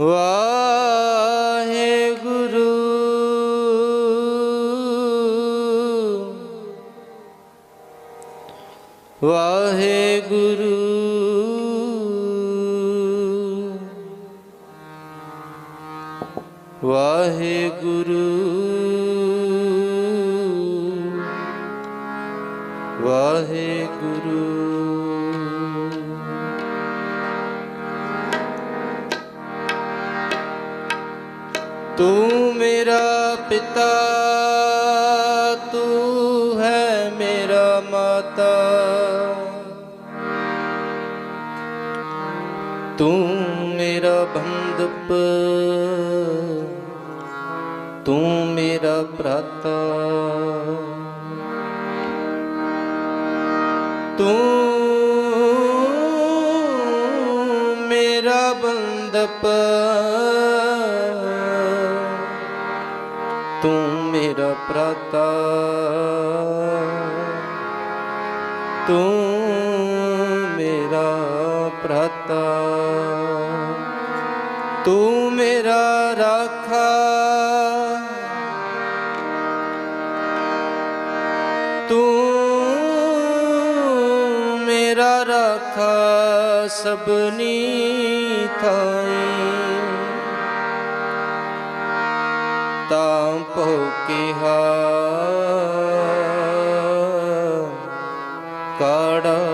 ਵਾਹਿਗੁਰੂ। ਵਾਹਿਗੁਰੂ। ਰੱਬ ਤੂੰ ਮੇਰਾ ਭਰਾਤਾ। ਤੂੰ ਮੇਰਾ ਬੰਦਪ। ਤੂੰ ਮੇਰਾ ਭਰਾਤਾ। ਤੂੰ ਮੇਰਾ ਭਰਾਤਾ। ਤੂੰ ਮੇਰਾ ਰਾਖਾ। ਤੂੰ ਮੇਰਾ ਰਾਖਾ ਸਭਨੀ ਥਾਈ ਤਾਂ ਭੋ ਕਿਹਾ ਕਾੜਾ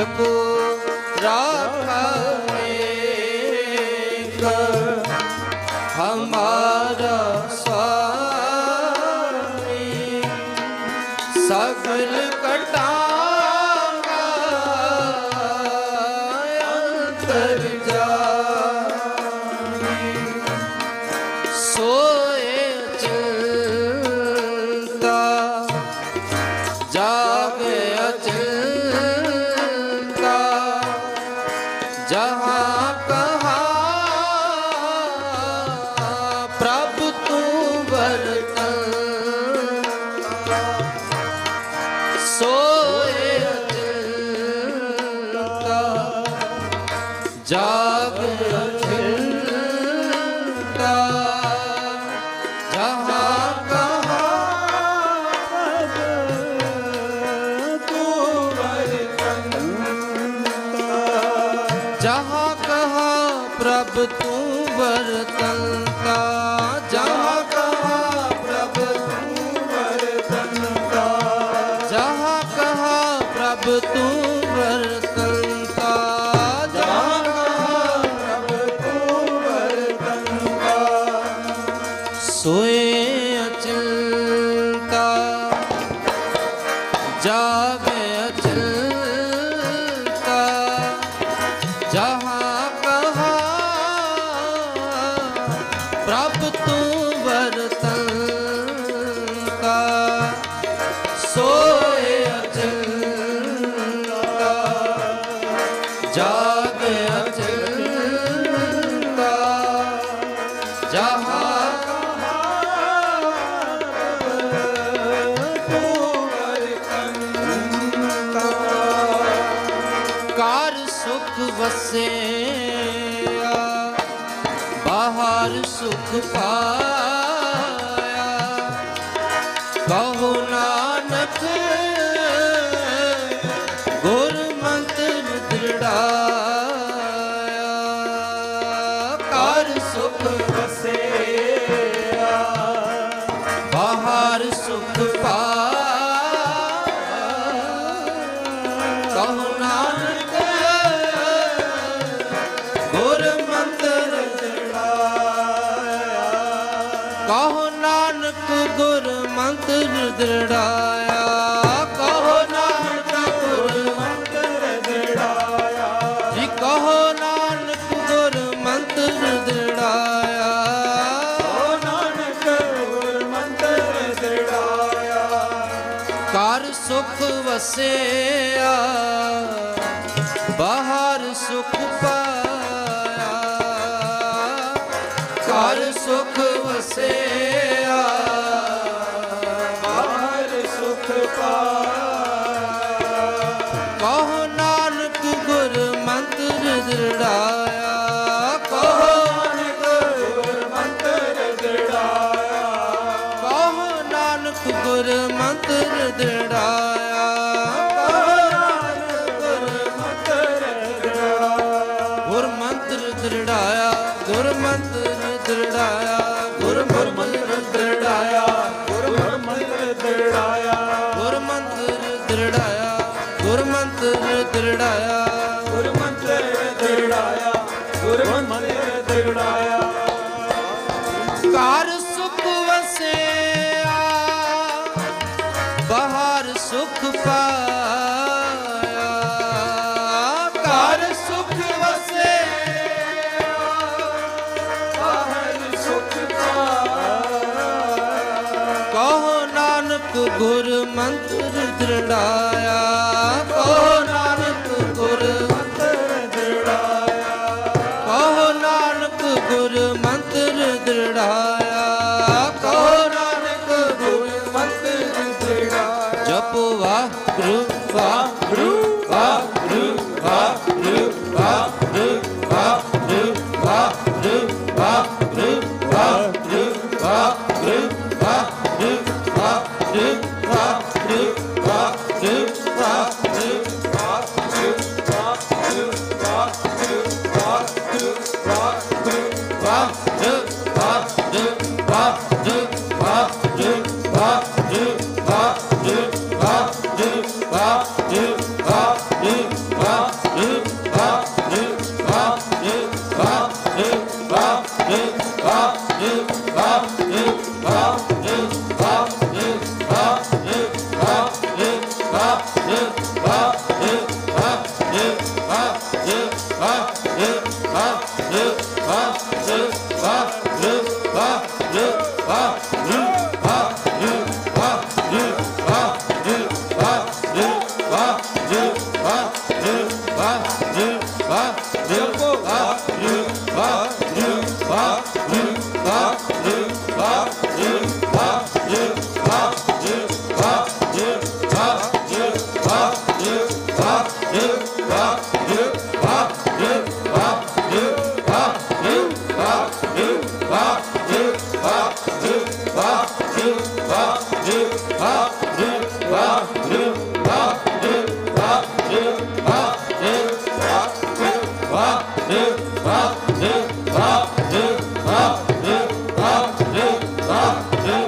ਜਪੋ ਰਾਖਾ। जाग जहाँ ਸੁਖ ਵਸਿਆ। ਬਾਹਰ ਸੁਖ ਪਾ ਗੁਰ ਮੰਦਰ ਚੜਾਇਆ ਕਹੋ ਨਾਨਕ ਗੁਰ ਮੰਦਰ ਦਰੜਾ ਵਸਿਆ ਬਾਹਰ ਸੁਖ ਪਾਇਆ ਘਰ ਸੁਖ ਵਸਿਆ। ਚਲਾਇਆ ਘਰ ਸੁਖ ਵਸਿਆ, ਬਾਹਰ ਸੁਖ ਪਾਇਆ। ਸੁਖ ਵਸਿਆ ਸੁਖ ਕਹੋ ਨਾਨਕ ਗੁਰ ਮੰਤਰ ਦ੍ਰਿੜਾਇਆ। Ah. 르, 와, 르. Sat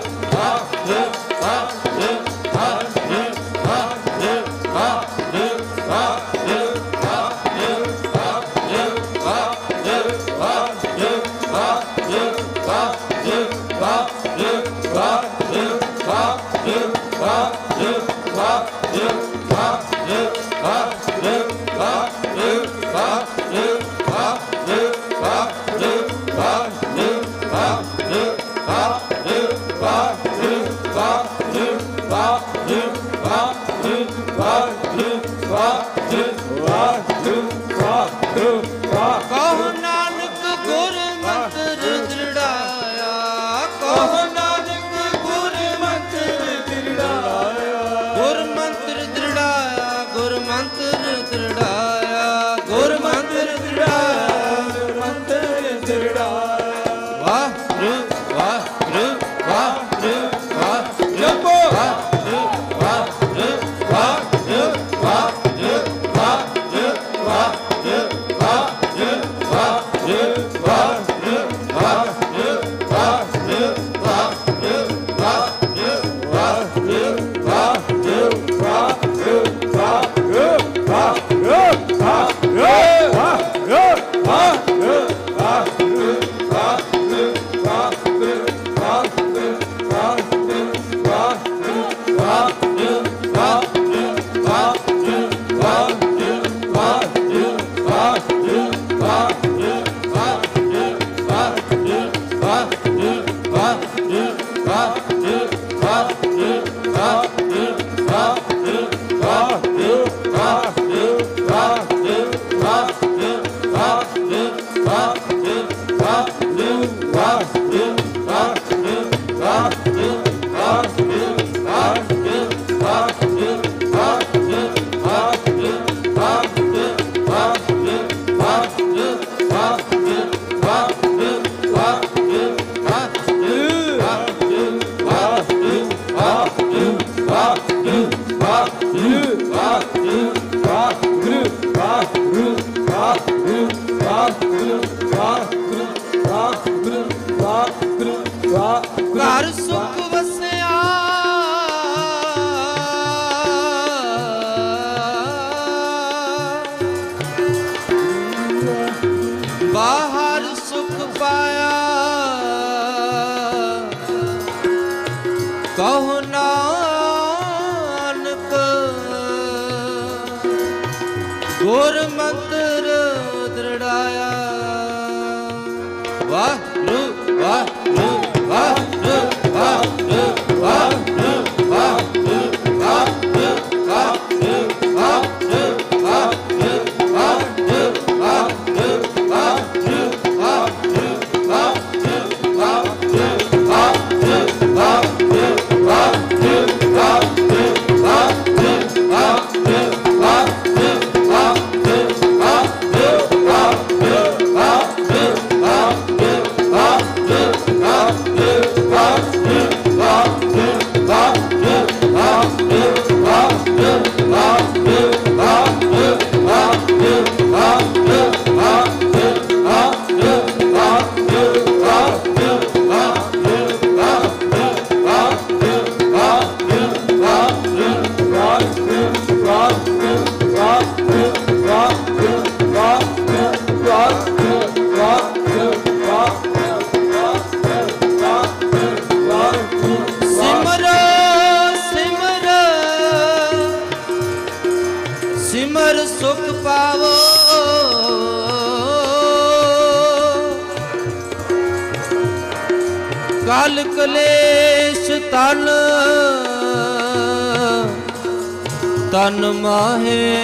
जन्म है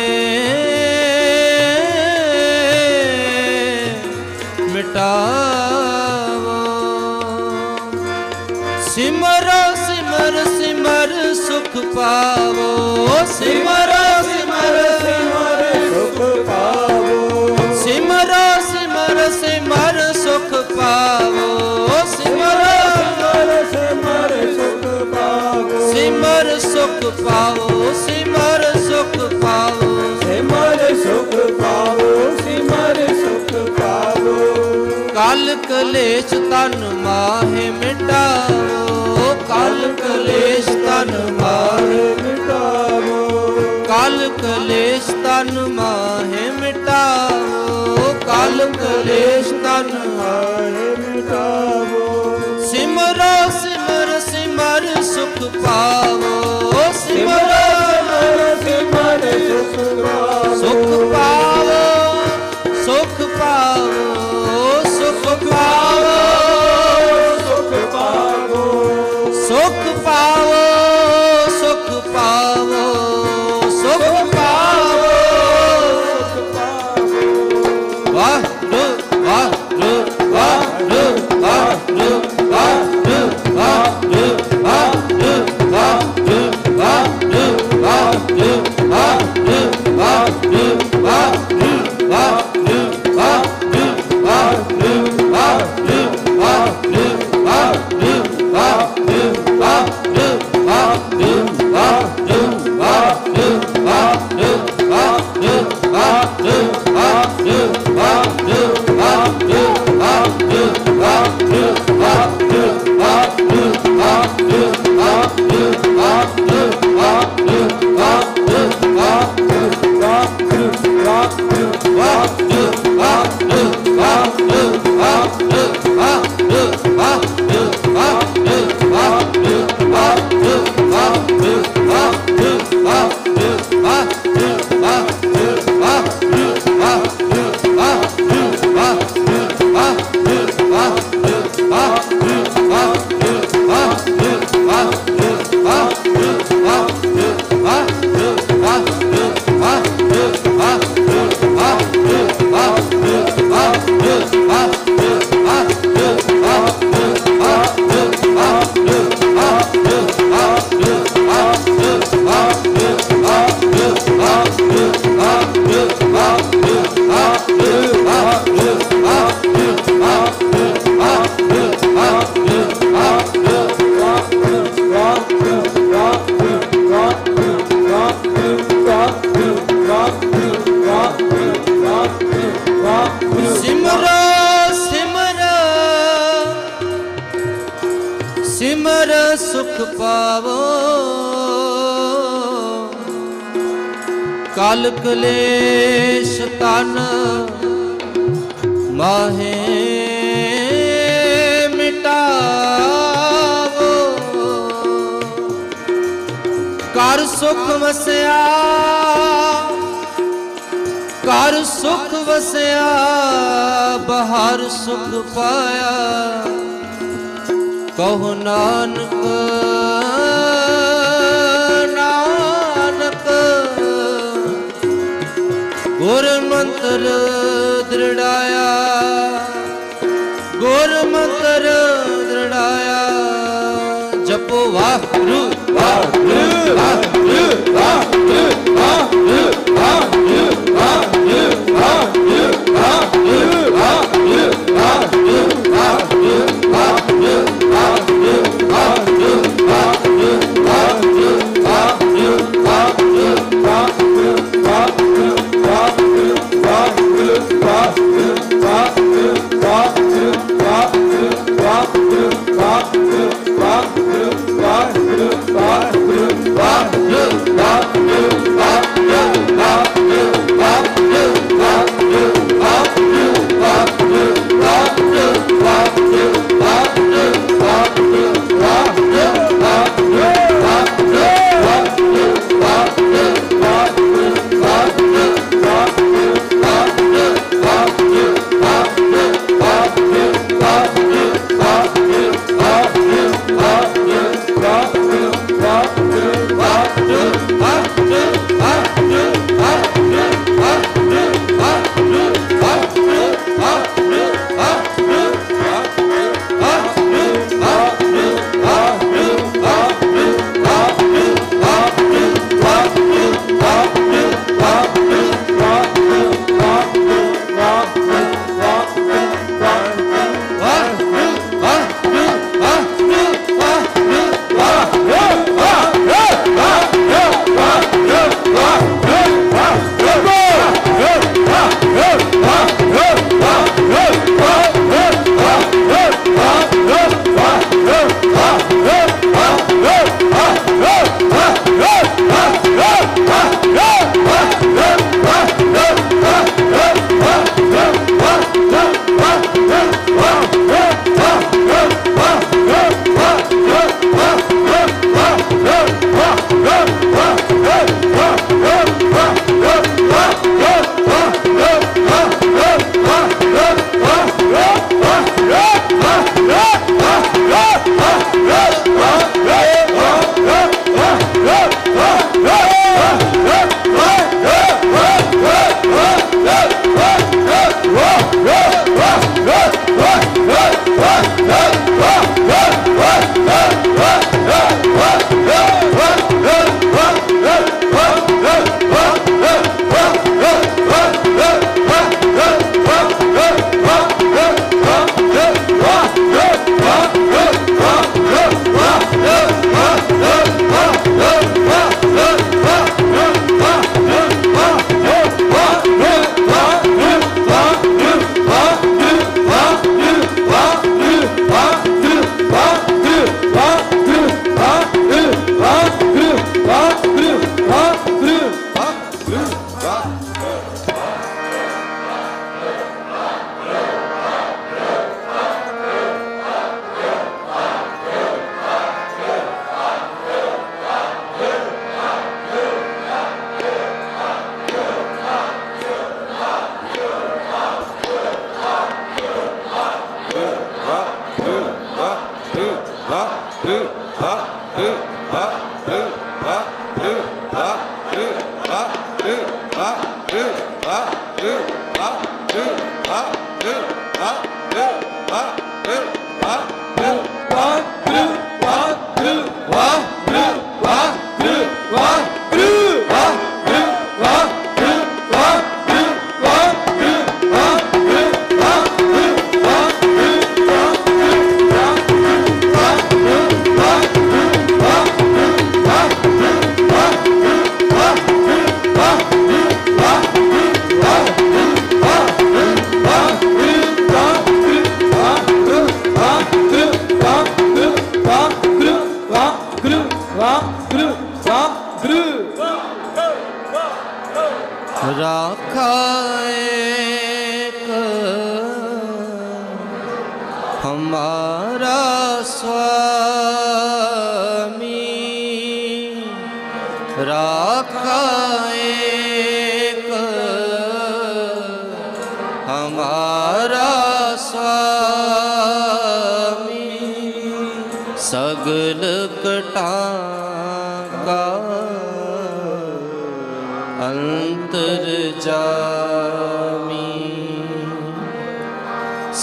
ਕਲੇਸ਼ ਤਨ ਮਾਹੇ ਮਿਟਾਵੋ, ਕਲ ਕਲੇਸ਼ ਤਨ ਮਾਹੇ ਮਿਟਾਵੋ। ਕਲ ਕਲੇਸ਼ ਤਨ ਮਾਹੇ ਮਿਟਾਵੋ, ਕਲ ਕਲੇਸ਼ ਤਨ ਆਏ ਮਿਟਾਵੋ। ਸਿਮਰੋ, ਸਿਮਰ ਸਿਮਰ ਸੁਖ ਪਾਵੋ। ਸਿਮਰੋ, ਸਿਮਰ ਸਿਮਰ ਸੁਖ ਪਾਵੋ। ਸੁਖ ਮਾਹੇ ਮਿਟਾਵੋ। ਕਰ ਸੁਖ ਵਸਿਆ ਕਰ ਸੁਖ ਵਸਿਆ ਬਹਾਰ ਸੁਖ ਪਾਇਆ। ਕਹੋ ਨਾਨਕ ਨਾਨਕ ਮੰਤਰ ਦ੍ਰਿੜਾਇਆ ਗੁਰ ਮੰਤਰ ਦ੍ਰਿੜਾਇਆ। ਜਪੋ ਵਾਹਿਗੁਰੂ ਵਾਹਿਗੁਰੂ ਵਾਹਿਗੁਰੂ ਵਾਹਿਗੁਰੂ ਵਾਹਿਗੁਰੂ ਵਾਹਿਗੁਰੂ ਵਾਹਿਗੁਰੂ ਵਾਹਿਗੁਰੂ।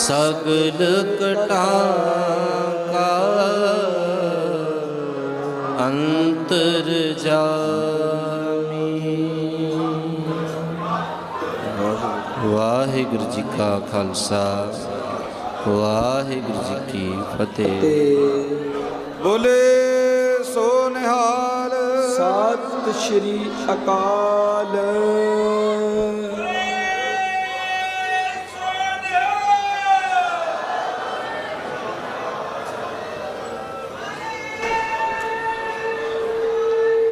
ਸਗਲ ਕਟਾ ਕਾ ਅੰਤਰ ਜਾਮੀ। ਵਾਹਿਗੁਰੂ ਜੀ ਕਾ ਖਾਲਸਾ ਵਾਹਿਗੁਰੂ ਜੀ ਕੀ ਫਤਿਹ। ਬੋਲੇ ਸੋ ਨਿਹਾਲ। ਸਤਿ ਸ਼੍ਰੀ ਅਕਾਲ।